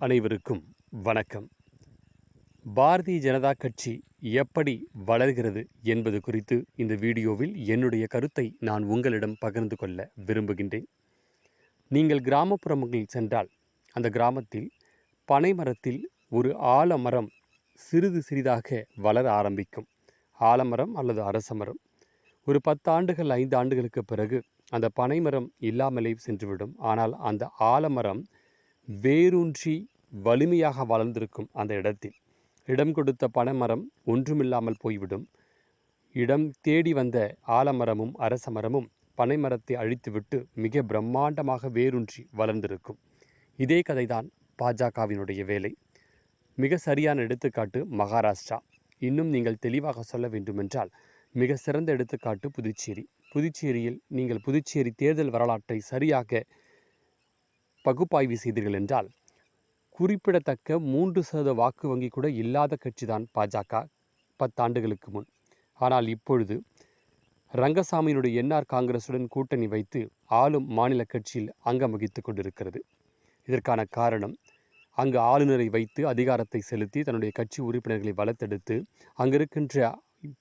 அனைவருக்கும் வணக்கம். பாரதிய ஜனதா கட்சி எப்படி வளர்கிறது என்பது குறித்து இந்த வீடியோவில் என்னுடைய கருத்தை நான் உங்களிடம் பகிர்ந்து கொள்ள விரும்புகின்றேன். நீங்கள் கிராமப்புறங்களில் சென்றால் அந்த கிராமத்தில் பனைமரத்தில் ஒரு ஆலமரம் சிறிது சிறிதாக வளர ஆரம்பிக்கும். ஆலமரம் அல்லது அரச மரம். ஒரு பத்து ஆண்டுகள் ஐந்து ஆண்டுகளுக்கு பிறகு அந்த பனைமரம் இல்லாமலே சென்றுவிடும். ஆனால் அந்த ஆலமரம் வேரூன்றி வலிமையாக வளர்ந்திருக்கும் அந்த இடத்தில் இடம் கொடுத்த பனைமரம் ஒன்றுமில்லாமல் போய்விடும். இடம் தேடி வந்த ஆலமரமும் அரச மரமும் பனைமரத்தை அழித்துவிட்டு மிக பிரம்மாண்டமாக வேரூன்றி வளர்ந்திருக்கும். இதே கதைதான் பாஜகவினுடைய வேலை. மிக சரியான எடுத்துக்காட்டு மகாராஷ்டிரா. இன்னும் நீங்கள் தெளிவாக சொல்ல வேண்டுமென்றால் மிக சிறந்த எடுத்துக்காட்டு புதுச்சேரி. புதுச்சேரியில் நீங்கள் புதுச்சேரி தேர்தல் வரலாற்றை சரியாக பகுப்பாய்வு செய்தீர்கள் என்றால் குறிப்பிடத்தக்க மூன்று சதவீத வாக்கு வங்கி கூட இல்லாத கட்சிதான் பாஜக பத்தாண்டுகளுக்கு முன். ஆனால் இப்பொழுது ரங்கசாமியினுடைய என்ஆர் காங்கிரசுடன் கூட்டணி வைத்து ஆளும் மாநில கட்சியில் அங்கம் வகித்து கொண்டிருக்கிறது. இதற்கான காரணம் அங்கு ஆளுநரை வைத்து அதிகாரத்தை செலுத்தி தன்னுடைய கட்சி உறுப்பினர்களை வளர்த்தெடுத்து அங்கிருக்கின்ற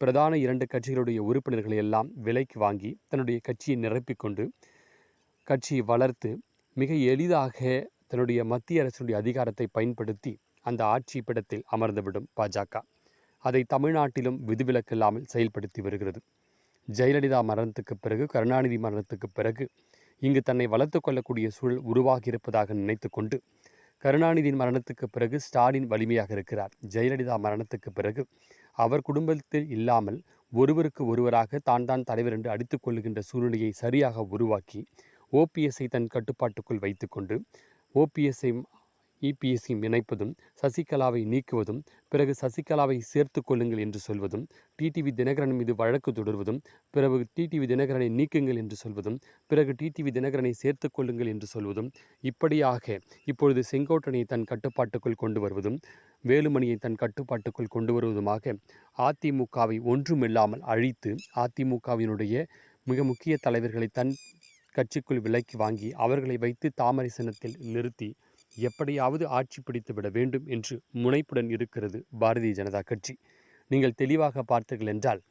பிரதான இரண்டு கட்சிகளுடைய உறுப்பினர்களை எல்லாம் விலைக்கு வாங்கி தன்னுடைய கட்சியை நிரப்பிக்கொண்டு கட்சியை வளர்த்து மிக எளிதாக தன்னுடைய மத்திய அரசுடைய அதிகாரத்தை பயன்படுத்தி அந்த ஆட்சி பிடத்தில் அமர்ந்துவிடும் பாஜக. அதை தமிழ்நாட்டிலும் விதிவிலக்கில்லாமல் செயல்படுத்தி வருகிறது. ஜெயலலிதா மரணத்துக்கு பிறகு கருணாநிதி மரணத்துக்கு பிறகு இங்கு தன்னை வளர்த்து கொள்ளக்கூடிய சூழல் உருவாகி இருப்பதாக நினைத்து கொண்டு கருணாநிதியின் மரணத்துக்கு பிறகு ஸ்டாலின் வலிமையாக இருக்கிறார். ஜெயலலிதா மரணத்துக்கு பிறகு அவர் குடும்பத்தில் இல்லாமல் ஒருவருக்கு ஒருவராக தான் தான் தலைவர் என்று அடித்துக் கொள்ளுகின்ற சூழ்நிலையை சரியாக உருவாக்கி ஓபிஎஸ்ஐ தன் கட்டுப்பாட்டுக்குள் வைத்துக்கொண்டு ஓபிஎஸ்ஐ இபிஎஸ்சியும் இணைப்பதும் சசிகலாவை நீக்குவதும் பிறகு சசிகலாவை சேர்த்து கொள்ளுங்கள் என்று சொல்வதும் டிடிவி தினகரன் மீது வழக்கு தொடர்வதும் பிறகு டிடிவி தினகரனை நீக்குங்கள் என்று சொல்வதும் பிறகு டிடிவி தினகரனை சேர்த்து கொள்ளுங்கள் என்று சொல்வதும் இப்படியாக இப்பொழுது செங்கோட்டனை தன் கட்டுப்பாட்டுக்குள் கொண்டு வருவதும் வேலுமணியை தன் கட்டுப்பாட்டுக்குள் கொண்டு வருவதுமாக அதிமுகவை ஒன்றுமில்லாமல் அழித்து அதிமுகவினுடைய மிக முக்கிய தலைவர்களை தன் கட்சிக்குள் விலைக்கு வாங்கி அவர்களை வைத்து தாமரை சின்னத்தில் நிறுத்தி எப்படியாவது ஆட்சி பிடித்து விட வேண்டும் என்று முனைப்புடன் இருக்கிறது பாரதிய ஜனதா கட்சி. நீங்கள் தெளிவாக பார்த்தீர்கள் என்றால்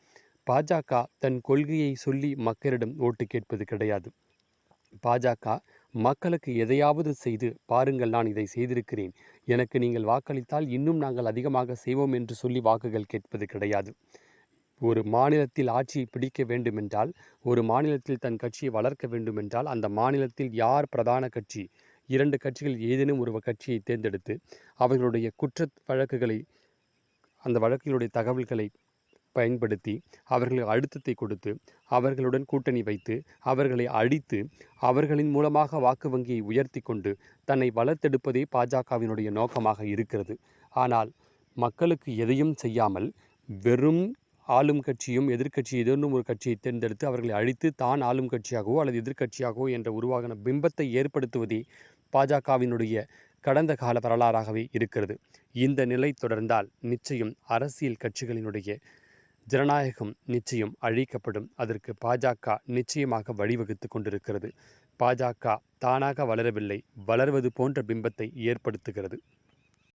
பாஜக தன் கொள்கையை சொல்லி மக்களிடம் ஓட்டு கேட்பது கிடையாது. பாஜக மக்களுக்கு எதையாவது செய்து பாருங்கள் நான் இதை செய்திருக்கிறேன். எனக்கு நீங்கள் வாக்களித்தால் இன்னும் நாங்கள் அதிகமாக செய்வோம் என்று சொல்லி வாக்குகள் கேட்பது கிடையாது. ஒரு மாநிலத்தில் ஆட்சியை பிடிக்க வேண்டுமென்றால் ஒரு மாநிலத்தில் தன் கட்சியை வளர்க்க வேண்டுமென்றால் அந்த மாநிலத்தில் யார் பிரதான கட்சி? இரண்டு கட்சிகள் ஏதேனும் ஒரு கட்சியை தேர்ந்தெடுத்து அவர்களுடைய குற்ற வழக்குகளை அந்த வழக்குகளுடைய தகவல்களை பயன்படுத்தி அவர்களுக்கு அழுத்தத்தை கொடுத்து அவர்களுடன் கூட்டணி வைத்து அவர்களை அழித்து அவர்களின் மூலமாக வாக்கு வங்கியை உயர்த்தி கொண்டு தன்னை வளர்த்தெடுப்பதே பாஜகவினுடைய நோக்கமாக இருக்கிறது. ஆனால் மக்களுக்கு எதையும் செய்யாமல் வெறும் ஆளும் கட்சியும் எதிர்க்கட்சி ஏதேனும் ஒரு கட்சியை தேர்ந்தெடுத்து அவர்களை அழித்து தான் ஆளும் கட்சியாகவோ அல்லது எதிர்க்கட்சியாகவோ என்ற உருவாகின பிம்பத்தை ஏற்படுத்துவதே பாஜகவினுடைய கடந்த கால வரலாறாகவே இருக்கிறது. இந்த நிலை தொடர்ந்தால் நிச்சயம் அரசியல் கட்சிகளினுடைய ஜனநாயகம் நிச்சயம் அழிக்கப்படும். அதற்கு பாஜக நிச்சயமாக வழிவகுத்து கொண்டிருக்கிறது. பாஜக தானாக வளரவில்லை. வளர்வது போன்ற பிம்பத்தை ஏற்படுத்துகிறது.